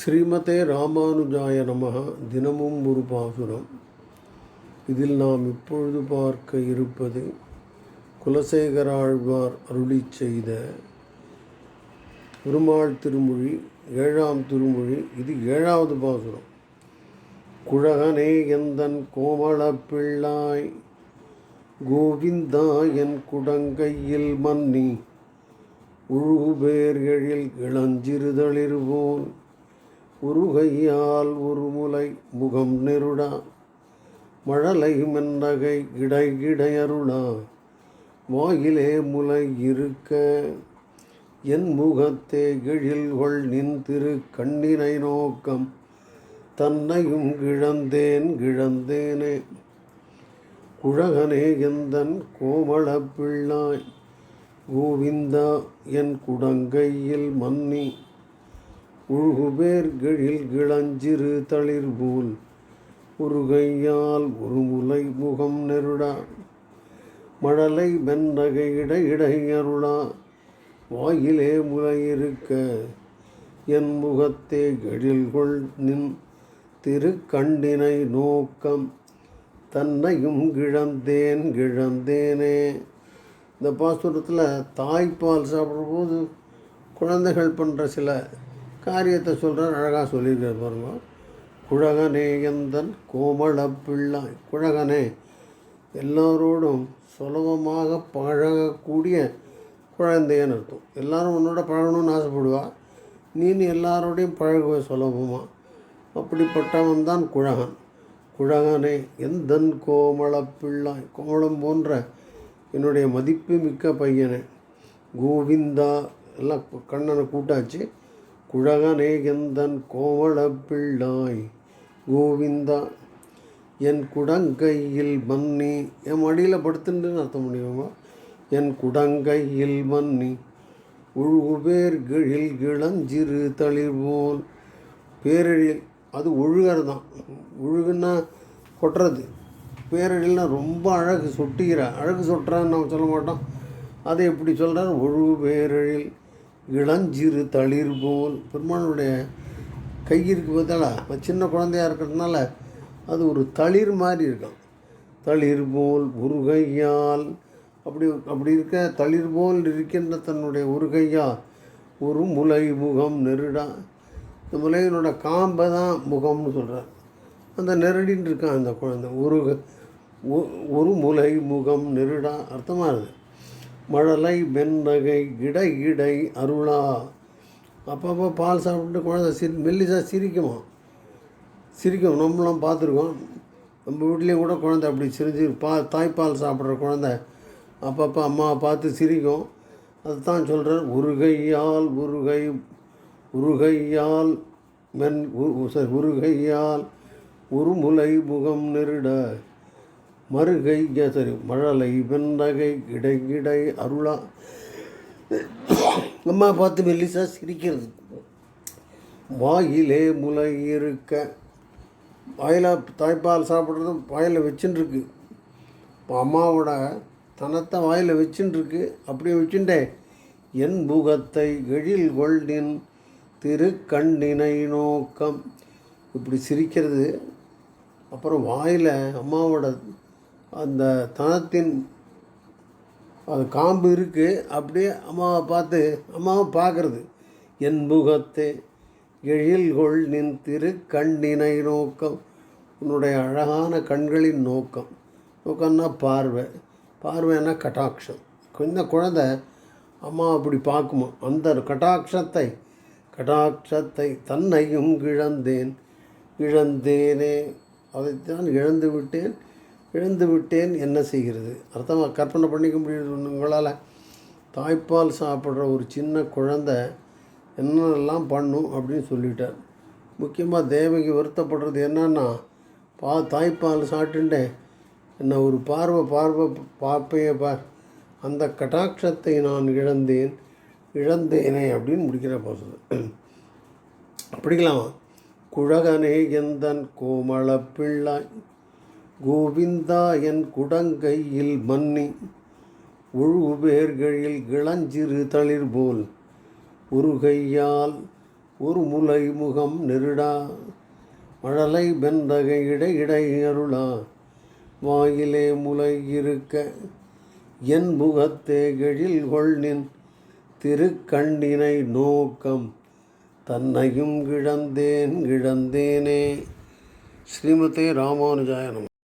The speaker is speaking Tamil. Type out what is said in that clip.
ஸ்ரீமதே ராமானுஜாய நமக தினமும் ஒரு பாசுரம். இதில் நாம் இப்பொழுது பார்க்க இருப்பது குலசேகராழ்வார் அருளி செய்த பெருமாள் திருமொழி ஏழாம் திருமொழி. இது ஏழாவது பாசுரம். குழகனே எந்தன் கோமள பிள்ளாய் கோவிந்தா என் குடங்கையில் மன்னி உழுகுபேர்களில் இளஞ்சிறுதளிர்வோன் உருகையால் உருமுலை முகம் நெருடா. மழலை மென்னகை இடை இடையருளா வாயிலே முலை இருக்க. என் முகத்தே எழில்கொள் நின் திரு கண்ணினை நோக்கம். தன்னையும் கிழந்தேன் கிழந்தேனே குழகனே எந்தன் கோமள பிள்ளாய். கோவிந்தா என் குடங்கையில் மன்னி. உழுகுபேர்கிழில் கிளஞ்சிறு தளிர்பூல் உருகையால் ஒரு முலை முகம் நெருடா மழலை வெண்ணகை இடை இடை வாயிலே முலையிருக்க என் முகத்தே எழில்கொள் நின் திருக்கண்டினை நோக்கம் தன்னையும் கிழந்தேன் கிழந்தேனே. இந்த பாசுரத்தில் தாய்ப்பால் சாப்பிடும்போது குழந்தைகள் பண்ணுற சில காரியத்தை சொல்கிறார் அழகாக சொல்லியிருக்கார் பாருங்க. குழகனே எந்தன் கோமள பிள்ளாய். குழகனே எல்லோரோடும் சுலபமாக பழகக்கூடிய குழந்தைன்னு அர்த்தம். எல்லோரும் உன்னோட பழகணும்னு ஆசைப்படுவா? நீனு எல்லாரோடையும் பழகுவ சுலபமாக அப்படிப்பட்டவன் தான் குழகன். குழகனே எந்தன் கோமள பிள்ளாய். கோமளம் போன்ற என்னுடைய மதிப்பு மிக்க பையனை. கோவிந்தா எல்லாம் கண்ணனை கூட்டாச்சு குழகநேகந்தன் கோவளப்பிள்ளாய் பிள்ளாய் கோவிந்தா என் குடங்கையில் மன்னி என் மடியில் படுத்துன்னு அர்த்தம் முடியுமா என் குடங்கையில் மன்னி உழுகுபேர் கிழில் கிளஞ்சிறு தளிர் போல் பேரழில் அது ஒழுகிறது தான் ஒழுகுன்னா கொட்டுறது. பேரழில்னா ரொம்ப அழகு சொட்டுகிற அழகு சொட்டுறான்னு நம்ம சொல்ல மாட்டோம். அதை எப்படி சொல்கிறார் ஒழுகு பேரழில் இளஞ்சிறு தளிர் போல். பெருமானுடைய கை இருக்கு பார்த்தாலா சின்ன குழந்தையாக இருக்கிறதுனால அது ஒரு தளிர் மாதிரி இருக்கும். தளிர் போல் உருகையால். அப்படி அப்படி இருக்க தளிர் போல் இருக்கின்ற தன்னுடைய உருகையால் ஒரு முலை முகம் நெருடா. இந்த முலையினோட காம்பை தான் முகம்னு சொல்கிறார் அந்த நெருடின்னு இருக்கான் அந்த குழந்தை. ஒரு ஒரு முலை முகம் நெருடா. அர்த்தமாக இருக்குது மழலை வெண்ணகை இடை இடை அருளா. அப்பப்போ பால் சாப்பிட்டு குழந்தை சிரி மெல்லிசா சிரிக்குமா? சிரிக்கும். நம்மளாம் பார்த்துருக்கோம். நம்ம வீட்லேயும் கூட குழந்தை அப்படி சிரிஞ்சு பா தாய்ப்பால் சாப்பிட்ற குழந்தை அப்பப்போ அம்மாவை பார்த்து சிரிக்கும். அதுதான் சொல்கிறார் உருகையால் உருகை உருகையால் மென் சாரி உருகையால் உருமுலை முகம் நெருட. மறுகை எதிர் மழலை வெண்ணகை இடையிடை அருளா. அம்மா பார்த்து மெல்லிசா சிரிக்கிறது. வாயிலே முளை இருக்க. வாயில் தாய்ப்பால் சாப்பிட்றது வாயில் வச்சுன்னு இருக்கு இப்போ அம்மாவோட தனத்தை வாயில் வச்சுன்னு இருக்கு அப்படியே வச்சுட்டே என் முகத்தை எழில் கொள்ளின் திருக்கண்ணினை நோக்கம். இப்படி சிரிக்கிறது. அப்புறம் வாயில் அம்மாவோட அந்த தனத்தின் அது காம்பு இருக்குது அப்படியே அம்மாவை பார்த்து அம்மாவை பார்க்குறது. என் முகத்தே எழில்கொள் நின் திரு கண்ணினை நோக்கம். உன்னுடைய அழகான கண்களின் நோக்கம். நோக்கம்னா பார்வை. பார்வைன்னா கட்டாட்சம். இந்த குழந்தை அம்மா அப்படி பார்க்குமா? அந்த கட்டாட்சத்தை கட்டாட்சத்தை தன்னையும் இழந்தேன். இழந்தேனே. அதைத்தான் இழந்து விட்டேன் இழந்து விட்டேன் என்ன செய்கிறது? அர்த்தமாக கற்பனை பண்ணிக்க முடியுது உங்களால். தாய்ப்பால் சாப்பிட்ற ஒரு சின்ன குழந்தை என்னெல்லாம் பண்ணும் அப்படின்னு சொல்லிட்டார். முக்கியமாக தேவகி வருத்தப்படுறது என்னன்னா பா தாய்ப்பால் சாப்பிட்டுட்டே என்னை ஒரு பார்வை பார்வை பார்ப்பைய பார். அந்த கட்டாட்சத்தை நான் இழந்தேன் இழந்தேனே அப்படின்னு முடிக்கிற போசது படிக்கலாமா குழகனே எந்தன் கோமள பிள்ளாய் கோவிந்தா என் குடங்கையில் மன்னி உழுவேர்களில் இளஞ்சிறு தளிர் போல் ஒரு கையால் ஒரு முலை முகம் நெருடா மழலை வெந்தகை இடை இடை அருளா வாயிலே முலை இருக்க என் முகத்தே எழில் கொள்நின் திருக்கண்ணினை நோக்கம் தன்னையும் கிழந்தேன் கிழந்தேனே ஸ்ரீமதே ராமானுஜாயனம்